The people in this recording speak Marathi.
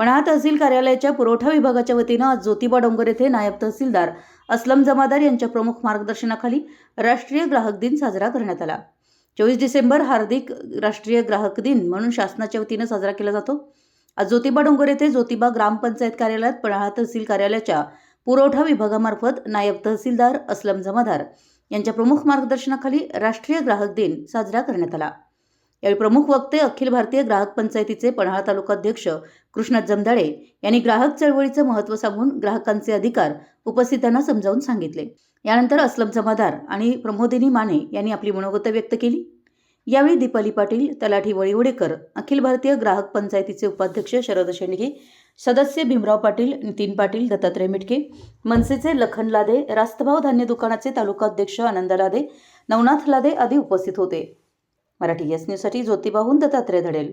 पणा तहसील कार्यालयाच्या पुरवठा विभागाच्या वतीनं आज ज्योतिबा डोंगर येथे नायब तहसीलदार असलम जमादार यांच्या प्रमुख मार्गदर्शनाखाली राष्ट्रीय ग्राहक दिन साजरा करण्यात आला. चोवीस डिसेंबर हार्दिक राष्ट्रीय ग्राहक दिन म्हणून शासनाच्या वतीनं साजरा केला जातो. आज ज्योतिबा डोंगर येथे ज्योतिबा ग्रामपंचायत कार्यालयात पन्हाळा तहसील कार्यालयाच्या पुरवठा विभागामार्फत नायब तहसीलदार असलम जमादार यांच्या प्रमुख मार्गदर्शनाखाली राष्ट्रीय ग्राहक दिन साजरा करण्यात आला. यावेळी प्रमुख वक्ते अखिल भारतीय ग्राहक पंचायतीचे पन्हाळा तालुका अध्यक्ष कृष्णा जमदाडे यांनी ग्राहक चळवळीचं महत्त्व सांगून ग्राहकांचे अधिकार उपस्थितांना समजावून सांगितले. यानंतर असलम जमादार आणि प्रमोदिनी माने यांनी आपली मनोगत व्यक्त केली. यावेळी दीपाली पाटील तलाठी वळीवडेकर अखिल भारतीय ग्राहक पंचायतीचे उपाध्यक्ष शरद शेंडगे सदस्य भीमराव पाटील नितीन पाटील दत्तात्रय मिटके मनसेचे लखन लादे रास्तभाव धान्य दुकानाचे तालुका अध्यक्ष आनंद लादे नवनाथ लादे आदी उपस्थित होते. मराठी एस न्यूजसाठी ज्योतिबाहून दत्तात्रय धडेल.